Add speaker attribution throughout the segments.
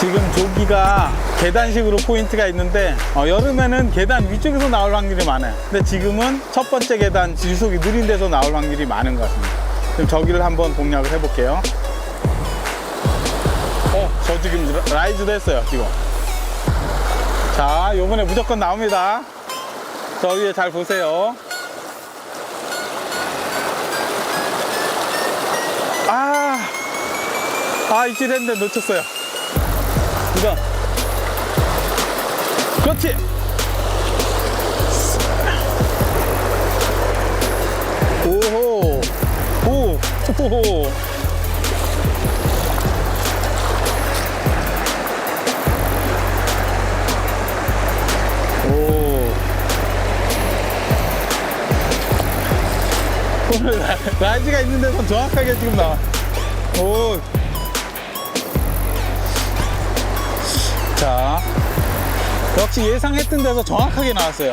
Speaker 1: 지금 조기가 계단식으로 포인트가 있는데 어, 여름에는 계단 위쪽에서 나올 확률이 많아요. 근데 지금은 첫 번째 계단 지속이 느린 데서 나올 확률이 많은 것 같습니다. 그럼 저기를 한번 공략을 해볼게요. 어, 저 지금 라이즈도 했어요, 지금. 자, 요번에 무조건 나옵니다. 저 위에 잘 보세요. 아, 아, 입질 했는데 놓쳤어요. 이건. 그렇지. 오호. 오. 오. 오늘 라- 라이즈가 있는 데서 정확하게 지금 나와. 오. 자. 역시 예상했던 데서 정확하게 나왔어요.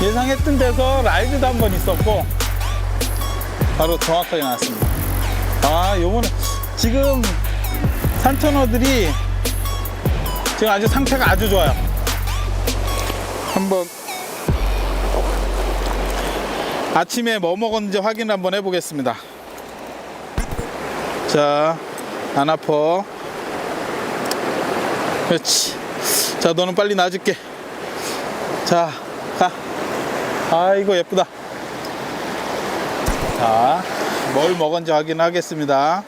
Speaker 1: 예상했던 데서 라이즈도 한 번 있었고, 바로 정확하게 나왔습니다. 아, 요번에, 지금 산천어들이 지금 아주 상태가 아주 좋아요. 한번 아침에 뭐 먹었는지 확인 한번 해보겠습니다. 자, 안 아파. 그렇지. 자, 너는 빨리 놔줄게. 자, 가. 아이고, 예쁘다. 자, 뭘 먹었는지 확인하겠습니다.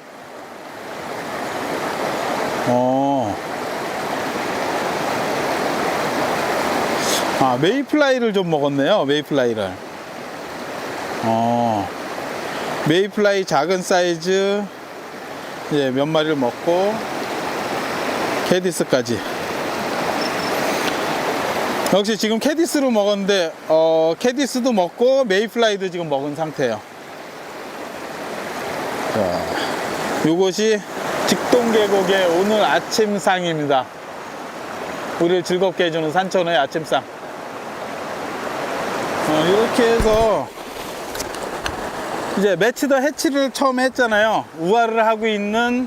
Speaker 1: 어. 아, 메이플라이를 좀 먹었네요. 메이플라이를. 어. 메이플라이 작은 사이즈 이제 몇 마리를 먹고 캐디스까지. 역시 지금 캐디스로 먹었는데 어, 캐디스도 먹고 메이플라이도 지금 먹은 상태예요. 자, 요것이 직동계곡의 오늘 아침상입니다. 우리를 즐겁게 해주는 산천어의 아침상. 어, 이렇게 해서 이제 매치 더 해치를 처음 했잖아요. 우아를 하고 있는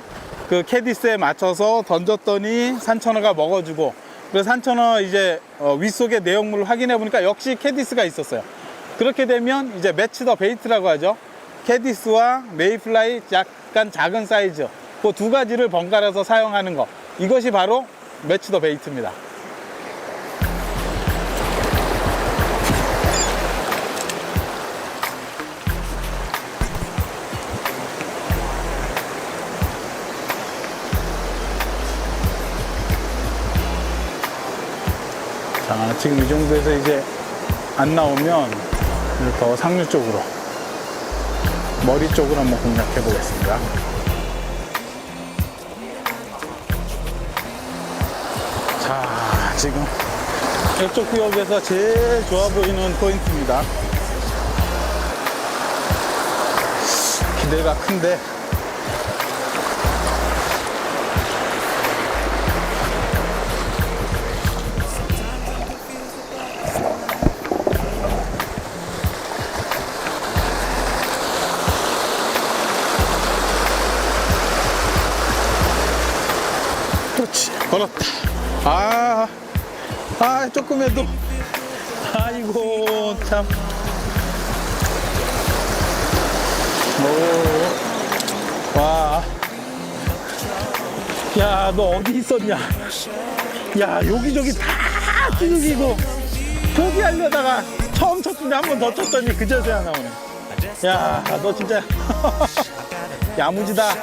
Speaker 1: 그 캐디스에 맞춰서 던졌더니 산천어가 먹어주고 그래서 산천어 이제 어, 윗속의 내용물을 확인해 보니까 역시 캐디스가 있었어요. 그렇게 되면 이제 매치 더 베이트라고 하죠. 캐디스와 메이플라이 약간 작은 사이즈 그 두 가지를 번갈아서 사용하는 거 이것이 바로 매치 더 베이트입니다. 자, 지금 이 정도에서 이제 안 나오면 더 상류 쪽으로 머리 쪽으로 한번 공략해 보겠습니다. 자, 지금 이쪽 구역에서 제일 좋아 보이는 포인트입니다. 기대가 큰데 조금 해도 아이고 참 오, 와. 야, 너 어디 있었냐? 야, 여기저기 다 찌르기고, 저기 하려다가 처음 쳤는데 한번 더 쳤더니 그저서야 나오네. 야, 너 진짜 야무지다.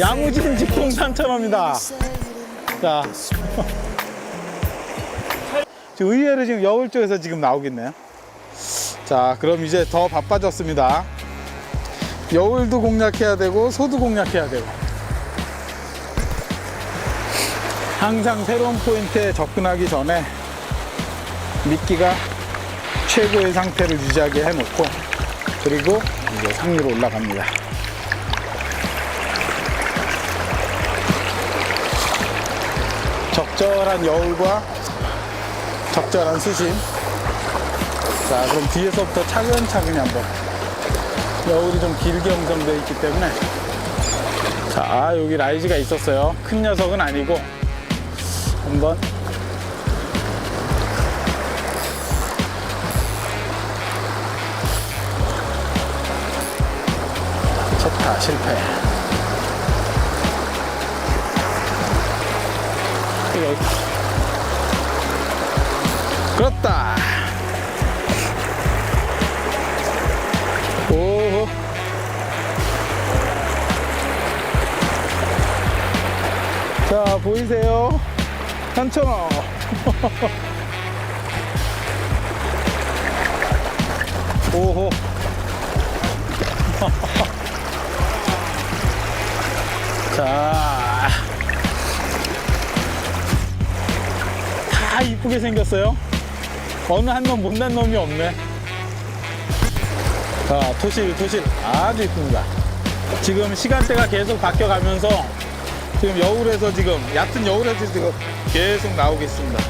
Speaker 1: 야무진 직통 산천어입니다. 자. 지금 의외로 지금 여울 쪽에서 지금 나오겠네요. 자, 그럼 이제 더 바빠졌습니다. 여울도 공략해야 되고, 소도 공략해야 되고. 항상 새로운 포인트에 접근하기 전에 미끼가 최고의 상태를 유지하게 해놓고, 그리고 이제 상위로 올라갑니다. 적절한 여울과 적절한 수심. 자, 그럼 뒤에서부터 차근차근히 한번. 여울이 좀 길게 형성되어 있기 때문에 자, 여기 라이즈가 있었어요. 큰 녀석은 아니고 한번 쳤다 실패. 그렇다. 오. 자 보이세요? 한천어. 오호. 자. 다 이쁘게 생겼어요. 어느 한 놈 못난 놈이 없네. 자, 토실, 토실. 아주 이쁩니다. 지금 시간대가 계속 바뀌어가면서 지금 여울에서 지금, 얕은 여울에서 지금 계속 나오고 있습니다.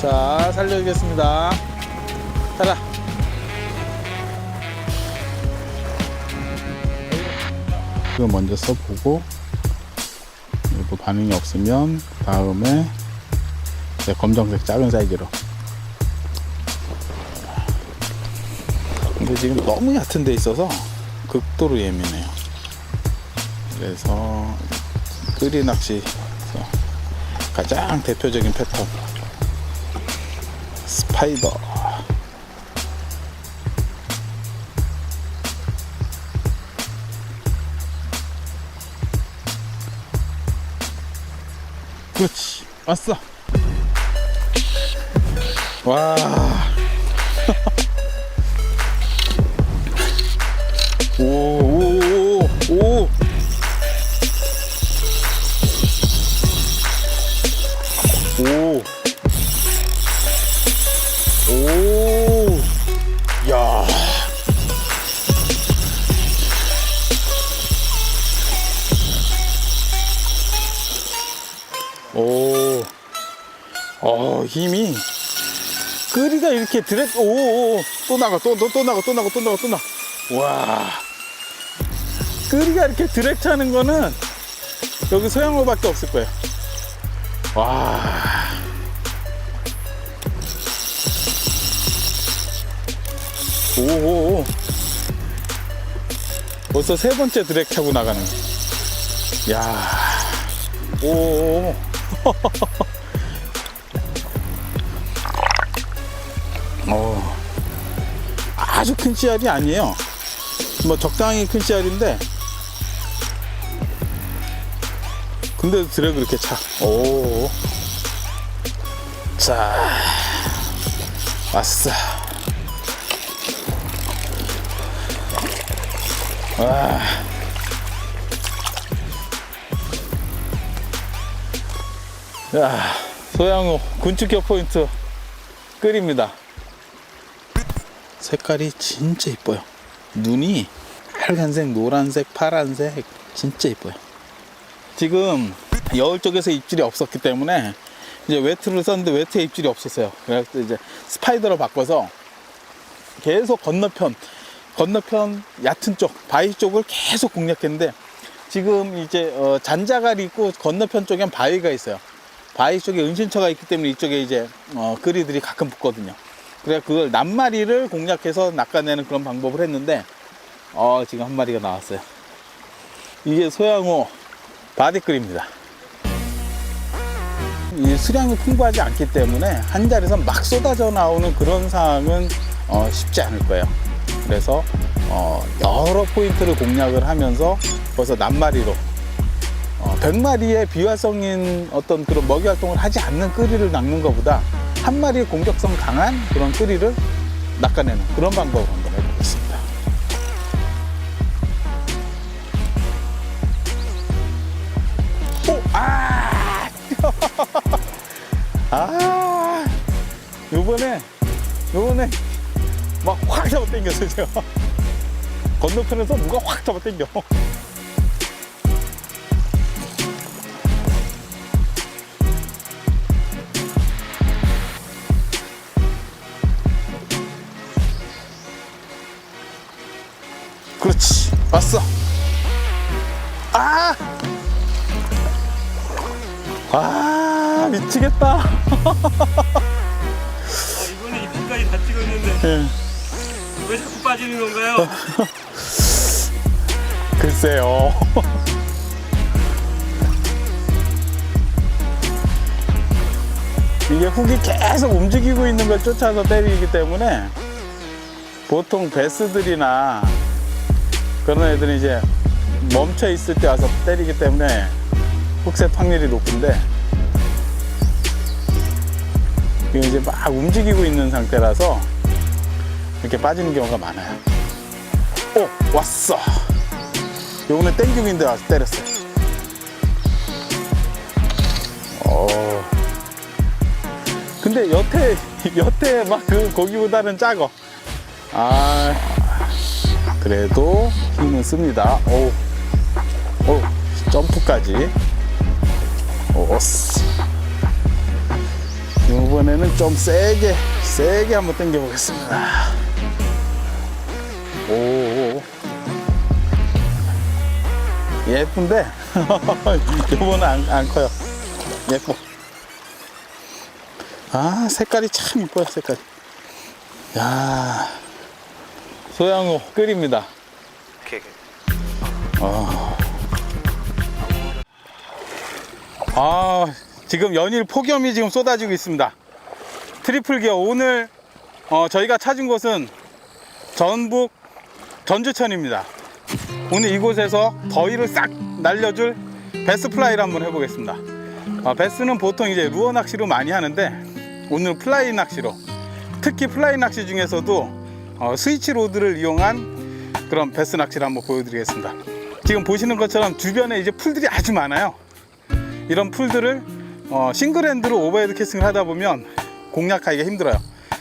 Speaker 1: 자, 살려주겠습니다. 따라. 이거 먼저 써보고, 그리고 반응이 없으면, 다음에 이제 검정색 작은 사이즈로. 근데 지금 너무 얕은 데 있어서 극도로 예민해요. 그래서 끄리 낚시에서 가장 대표적인 패턴 스파이더 그렇지 왔어 와. 오, 오, 이렇게 드랙, 오, 오, 오. 또 나가, 또, 또, 또 나가, 또 나가, 또 나가, 또 나가. 와. 끄리가 이렇게 드랙 차는 거는 여기 소양호밖에 없을 거예요. 와. 오오오. 벌써 세 번째 드랙 차고 나가는. 야. 오. 어. 아주 큰 씨알이 아니에요. 뭐 적당히 큰 씨알인데 근데도 드랙 이렇게 차. 오. 자. 왔어. 와. 야, 소양호 군축격 포인트 끓입니다. 색깔이 진짜 이뻐요. 눈이 빨간색, 노란색, 파란색 진짜 이뻐요. 지금 여울 쪽에서 입질이 없었기 때문에 이제 웨트를 썼는데 웨트에 입질이 없었어요. 그래서 이제 스파이더로 바꿔서 계속 건너편, 건너편 얕은 쪽, 바위 쪽을 계속 공략했는데 지금 이제 어, 잔자갈이 있고 건너편 쪽엔 바위가 있어요. 바위 쪽에 은신처가 있기 때문에 이쪽에 이제 어, 끄리들이 가끔 붙거든요. 그래 그걸 낱마리를 공략해서 낚아내는 그런 방법을 했는데 어, 지금 한 마리가 나왔어요. 이게 소양호 바디끌입니다. 이 수량이 풍부하지 않기 때문에 한 자리에서 막 쏟아져 나오는 그런 상황은 어, 쉽지 않을 거예요. 그래서 어, 여러 포인트를 공략을 하면서 벌써 낱마리로 어, 100마리의 비활성인 어떤 그런 먹이 활동을 하지 않는 끄리를 낚는 것보다 한 마리의 공격성 강한 그런 끄리를 낚아내는 그런 방법을 한번 해보겠습니다. 오, 아! 아! 요번에, 요번에 막 확 잡아 당겼어요, 제가. 건너편에서 누가 확 잡아 당겨. 왔어. 아! 아, 미치겠다.
Speaker 2: 아, 이번에 입술까지 다 찍었는데
Speaker 1: 예.
Speaker 2: 왜 자꾸 빠지는 건가요?
Speaker 1: 글쎄요. 이게 훅이 계속 움직이고 있는 걸 쫓아서 때리기 때문에 보통 베스들이나 그런 애들은 이제 멈춰 있을 때 와서 때리기 때문에 훅셋 확률이 높은데 이게 이제 막 움직이고 있는 상태라서 이렇게 빠지는 경우가 많아요. 오 왔어. 요거는 땡기고 있는데 와서 때렸어요. 어. 근데 여태 여태 막 그 고기보다는 작어. 아 그래도 힘은 씁니다. 오, 오 점프까지. 오스. 이번에는 좀 세게 세게 한번 당겨 보겠습니다. 오. 예쁜데 이거는 안, 안 커요 예뻐 아 색깔이 참 이뻐요 색깔이 야 소양호 끓입니다.
Speaker 2: 오케이.
Speaker 1: 아 지금 연일 폭염이 지금 쏟아지고 있습니다. 트리플 기어 오늘 어, 저희가 찾은 곳은 전북 전주천입니다. 오늘 이곳에서 더위를 싹 날려줄 베스 플라이를 한번 해보겠습니다. 어, 베스는 보통 이제 루어 낚시로 많이 하는데 오늘 플라이 낚시로 특히 플라이 낚시 중에서도 어, 스위치 로드를 이용한 그런 베스 낚시를 한번 보여드리겠습니다 지금 보시는 것처럼 주변에 이제 풀들이 아주 많아요 이런 풀들을 어, 싱글핸드로 오버헤드 캐스팅을 하다 보면 공략하기가 힘들어요.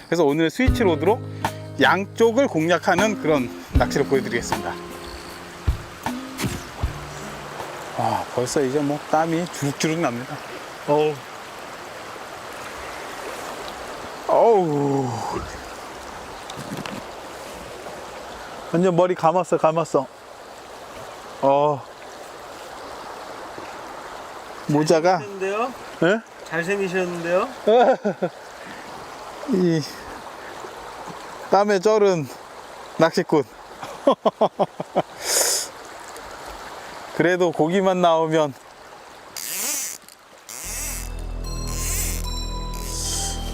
Speaker 1: 그래서 오늘 스위치 로드로 양쪽을 공략하는 그런 낚시를 보여드리겠습니다. 아, 벌써 이제 뭐 땀이 주룩주룩 납니다. 어우. 어우. 완전 머리 감았어, 감았어. 어. 모자가
Speaker 2: 잘생기셨는데요?
Speaker 1: 예?
Speaker 2: 잘생기셨는데요?
Speaker 1: 이 땀에 쩔은 낚시꾼. 그래도 고기만 나오면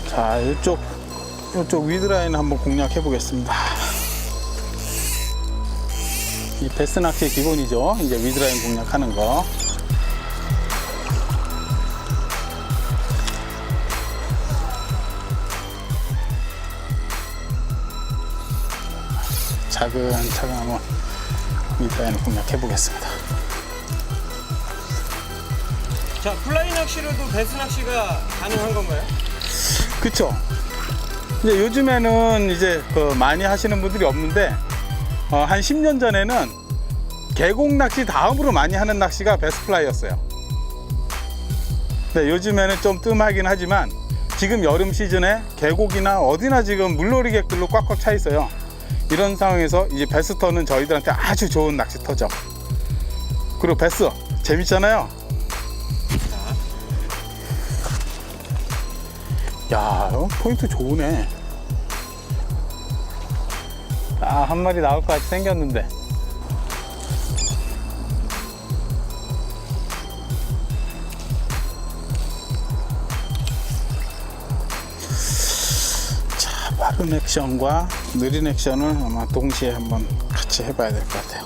Speaker 1: 자 이쪽 이쪽 위드라인 한번 공략해 보겠습니다. 이 베스 낚시 기본이죠. 이제 위드라인 공략하는 거. 차근차근 한번 위드라인을 공략해 보겠습니다.
Speaker 2: 자, 플라이 낚시로도 베스 낚시가 가능한 건가요?
Speaker 1: 그쵸? 이제 요즘에는 이제 그 많이 하시는 분들이 없는데 어, 한 10년 전에는 계곡 낚시 다음으로 많이 하는 낚시가 베스플라이였어요. 네, 요즘에는 좀 뜸하긴 하지만 지금 여름 시즌에 계곡이나 어디나 지금 물놀이객들로 꽉꽉 차 있어요. 이런 상황에서 이제 베스터는 저희들한테 아주 좋은 낚시터죠. 그리고 베스 재밌잖아요. 야, 어, 포인트 좋으네. 아, 한 마리 나올 것 같이 생겼는데. 자, 빠른 액션과 느린 액션을 아마 동시에 한번 같이 해봐야 될 것 같아요.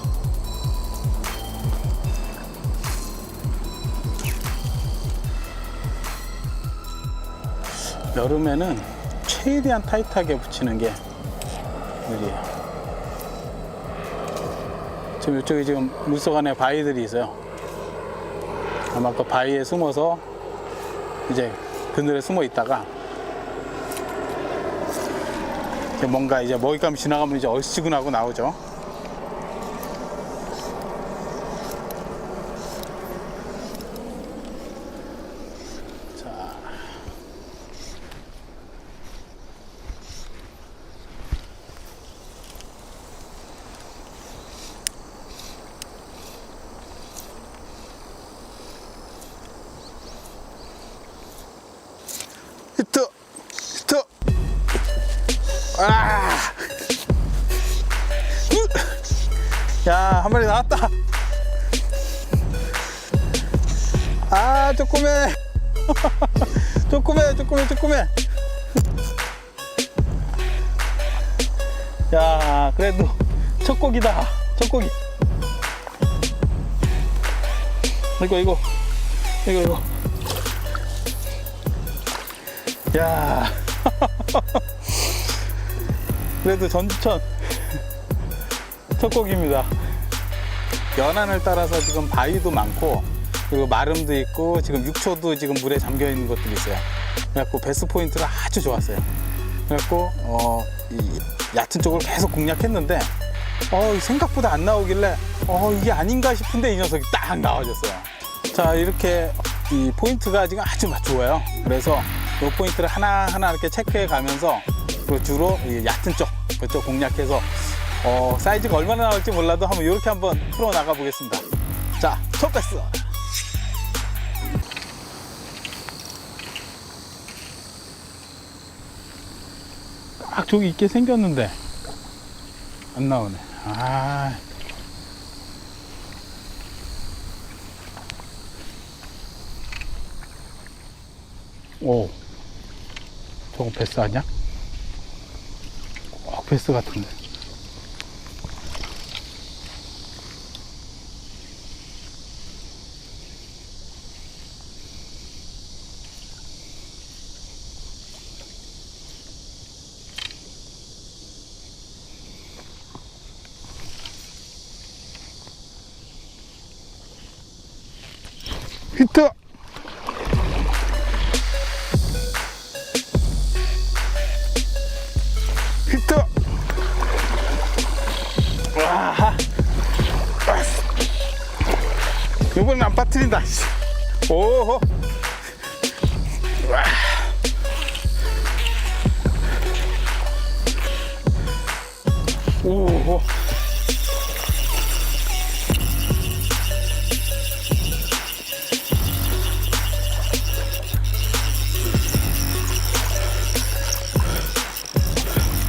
Speaker 1: 여름에는 최대한 타이트하게 붙이는 게 느리에요. 지금 이쪽에 지금 물속 안에 바위들이 있어요. 아마 그 바위에 숨어서 이제 그늘에 숨어 있다가 이제 뭔가 이제 먹잇감이 지나가면 이제 얼씨구나고 나오죠. 이거, 이거. 이거, 이거. 야. 그래도 전주천 첫 곡입니다. 연안을 따라서 지금 바위도 많고 그리고 마름도 있고 지금 육초도 지금 물에 잠겨 있는 것들이 있어요. 그래갖고 베스 포인트가 아주 좋았어요. 그래갖고 어, 이 얕은 쪽을 계속 공략했는데 어, 생각보다 안 나오길래 어, 이게 아닌가 싶은데 이 녀석이 딱 나와줬어요. 자 이렇게 이 포인트가 지금 아주 좋아요. 그래서 이 포인트를 하나하나 이렇게 체크해 가면서 그 주로 이 얕은 쪽 그쪽 공략해서 어, 사이즈가 얼마나 나올지 몰라도 한번 이렇게 한번 풀어 나가 보겠습니다. 자, 첫 패스. 딱 저기 있게 생겼는데 안 나오네. 아. 오. 저거 베스 아니야? 꼭 베스 같은데. 이번엔 안 빠뜨린다. 씨. 오호! 와! 오호!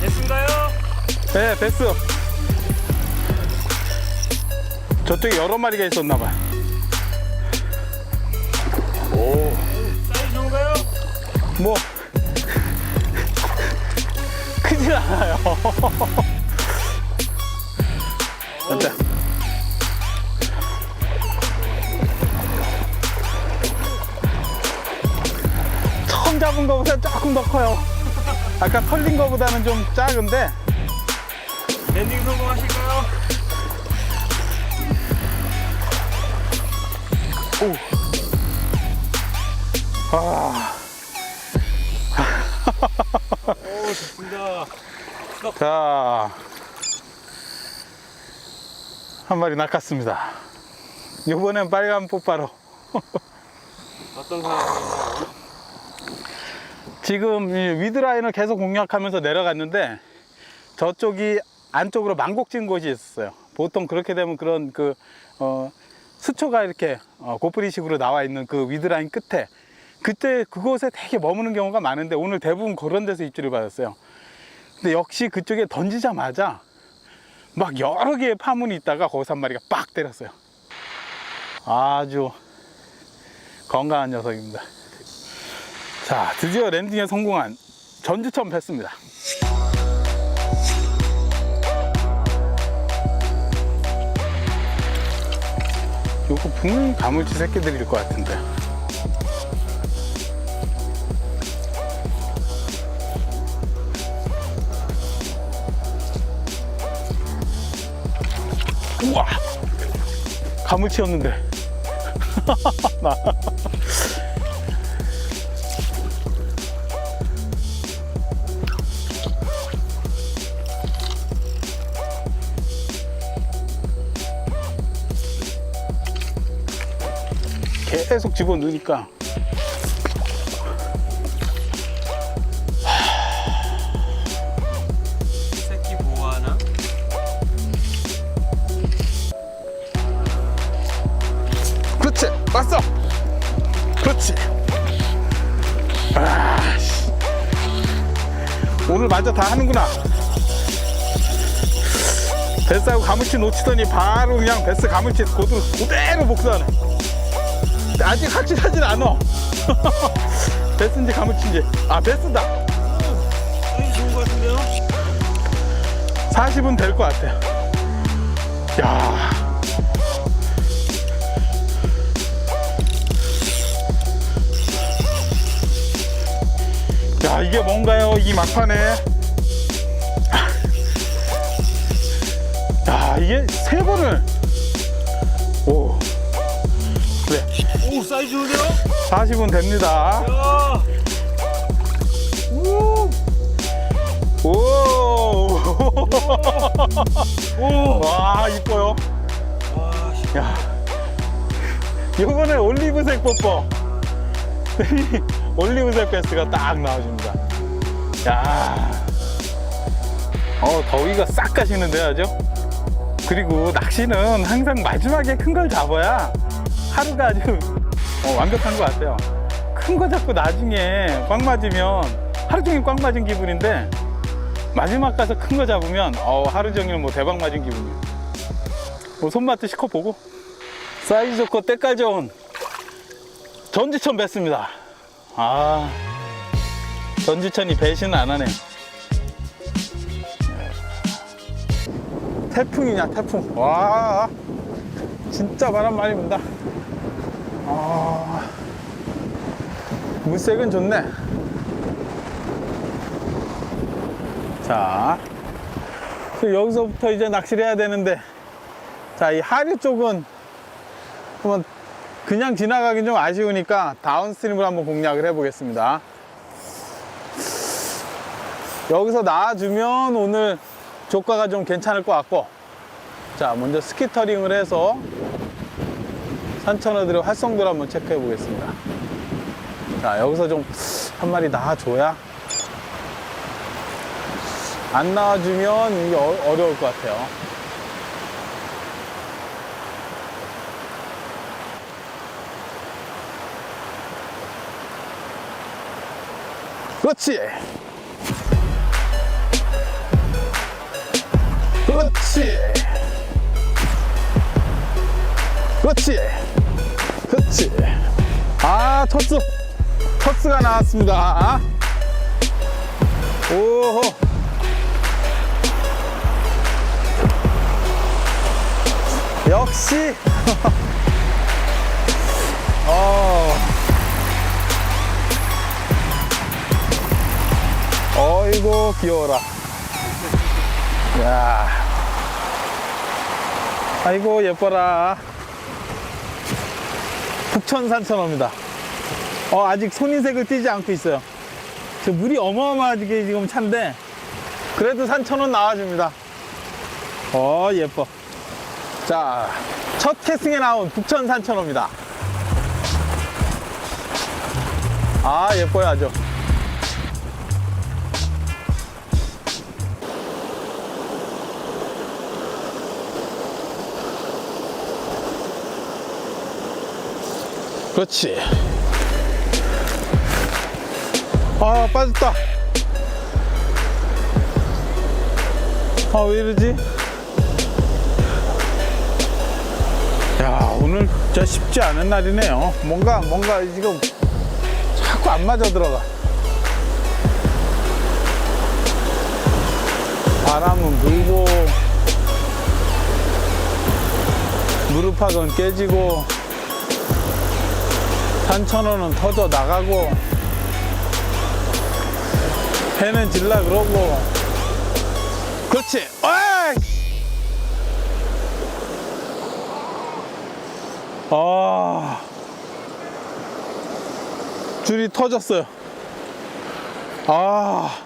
Speaker 2: 됐습니다요?
Speaker 1: 네, 됐어. 저쪽에 여러 마리가 있었나봐. 뭐. 크진 않아요. 진짜. 처음 잡은 거보다 조금 더 커요. 아까 털린 거보다는 좀 작은데
Speaker 2: 랜딩 성공하실까요?
Speaker 1: 아,
Speaker 2: 오, 좋습니다.
Speaker 1: 자, 한 마리 낚았습니다. 이번엔 빨간 뽀빠로.
Speaker 2: 어떤 상황인가요?
Speaker 1: 지금 이 위드라인을 계속 공략하면서 내려갔는데 저쪽이 안쪽으로 망곡진 곳이 있었어요. 보통 그렇게 되면 그런 그, 어, 수초가 이렇게 어, 고프리식으로 나와 있는 그 위드라인 끝에 그때 그곳에 되게 머무는 경우가 많은데 오늘 대부분 그런 데서 입질을 받았어요. 근데 역시 그쪽에 던지자마자 막 여러 개의 파문이 있다가 거기서 한 마리가 빡 때렸어요. 아주 건강한 녀석입니다. 자, 드디어 랜딩에 성공한 전주천 뺐습니다. 요거 분명히 가물치 새끼들일 것 같은데. 우와! 가물치였는데. 나. 계속 집어넣으니까 마저 다 하는구나. 베스하고 가물치 놓치더니 바로 그냥 베스 가물치 그대로, 그대로 복사하네. 아직 확실하진 않아 베스인지 가물치인지. 아 베스다.
Speaker 2: 사이즈 좋은 것 같은데요?
Speaker 1: 40은 될 것 같아요 야. 야, 이게 뭔가요, 이 막판에. 이게 세 번을. 오. 그래,
Speaker 2: 오 사이즈 좋은데요?
Speaker 1: 40은 됩니다.
Speaker 2: 야
Speaker 1: 오.
Speaker 2: 오.
Speaker 1: 와, 이뻐요.
Speaker 2: 와, 씨.
Speaker 1: 야. 요번에 올리브색 뽀뽀. 올리브색 베스가 딱 나와줍니다. 야. 어, 더위가 싹 가시는데요, 아주? 그리고 낚시는 항상 마지막에 큰 걸 잡아야 하루가 아주 어, 완벽한 것 같아요. 큰 거 잡고 나중에 꽉 맞으면 하루 종일 꽉 맞은 기분인데 마지막 가서 큰 거 잡으면 어, 하루 종일 뭐 대박 맞은 기분이에요. 뭐 손맛도 시커 보고 사이즈 좋고 때깔 좋은 전지천 뵀습니다. 아, 전지천이 배신은 안 하네 태풍이냐, 태풍. 와, 진짜 바람 많이 분다. 아, 물색은 좋네. 자, 그 여기서부터 이제 낚시를 해야 되는데, 자, 이 하류 쪽은 한번 그냥 지나가긴 좀 아쉬우니까 다운스트림을 한번 공략을 해 보겠습니다. 여기서 나와주면 오늘 조과가 좀 괜찮을 것 같고 자 먼저 스키터링을 해서 산천어들의 활성도를 한번 체크해 보겠습니다. 자 여기서 좀 한 마리 나와줘야 안 나와주면 이게 어, 어려울 것 같아요. 그렇지. 그렇지. 그렇지. 그렇지. 아, 첫스. 첫스가 나왔습니다. 오호. 역시. 어. 어이구 귀여워라 야 아이고 예뻐라. 북천산천어입니다. 어 아직 손인색을 띄지 않고 있어요. 저 물이 어마어마하게 지금 찬데 그래도 산천어 나와줍니다. 어 예뻐. 자첫 캐스팅에 나온 북천산천어입니다. 아 예뻐요 아주 그렇지. 아, 빠졌다. 아, 왜 이러지? 야, 오늘 진짜 쉽지 않은 날이네요. 뭔가, 뭔가 지금 자꾸 안 맞아 들어가. 바람은 불고, 무릎팍은 깨지고, 산천어는 터져 나가고 해는 질라 그러고. 그렇지! 아. 줄이 터졌어요. 아